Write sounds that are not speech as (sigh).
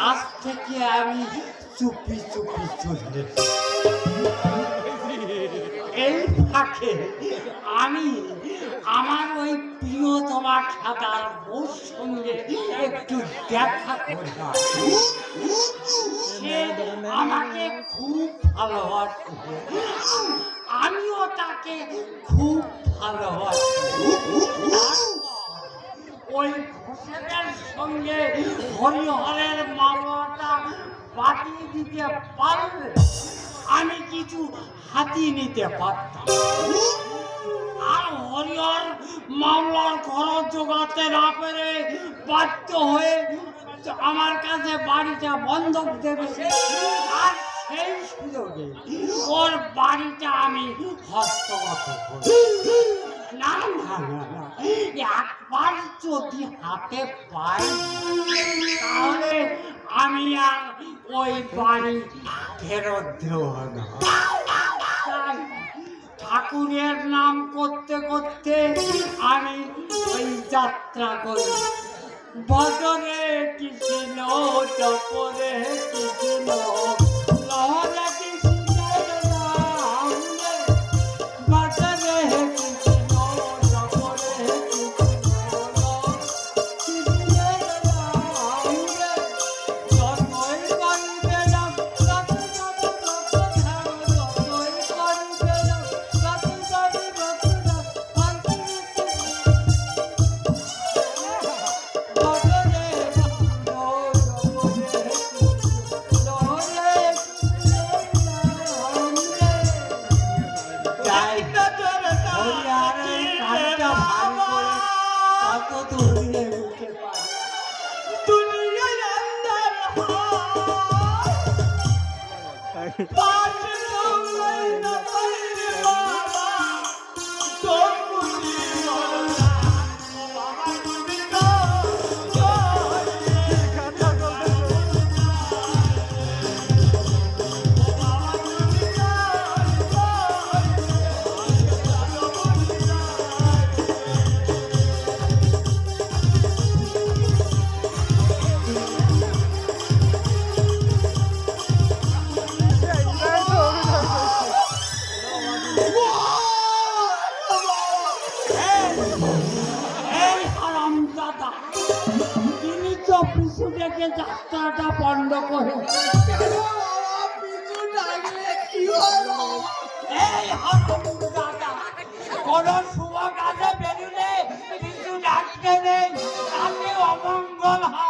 আমি চুপি চুপি চলে এই ফাঁকে আমি আমার ওই প্রিয়তমা খাতার বউর সঙ্গে একটু দেখা করলাম সে আমাকে খুব ভালোবাসে। আমিও তাকে খুব ভালোবাসি। ওই ঘোষের সঙ্গে হরিহরের মামলাটা বাতিয়ে দিতে পারলে আমি কিছু হাতিয়ে নিতে পারতাম। আর হরিহর মামলার খরচ জোগাতে না পেরে বাধ্য হয়ে আমার কাছে বাড়িটা বন্ধক দেবে আর সেই সুযোগে ওর বাড়িটা আমি হস্তগত করি। একবার যদি হাতে পাই, তাহলে আমি আর ওই বাড়ি ফেরত দেব না। ঠাকুরের নাম করতে করতে আমি ওই যাত্রা করি। বদরে কৃষ্ণ চপরে কত দূরে উঠে পারে দুনিয়ার আন্দার পাঁচ (laughs) থেকে যাত্রাটা বন্ধ করো। এই কোন শুভ কাজে বেরুলে কিন্তু ডাকতে নেই আমি অমঙ্গল হয়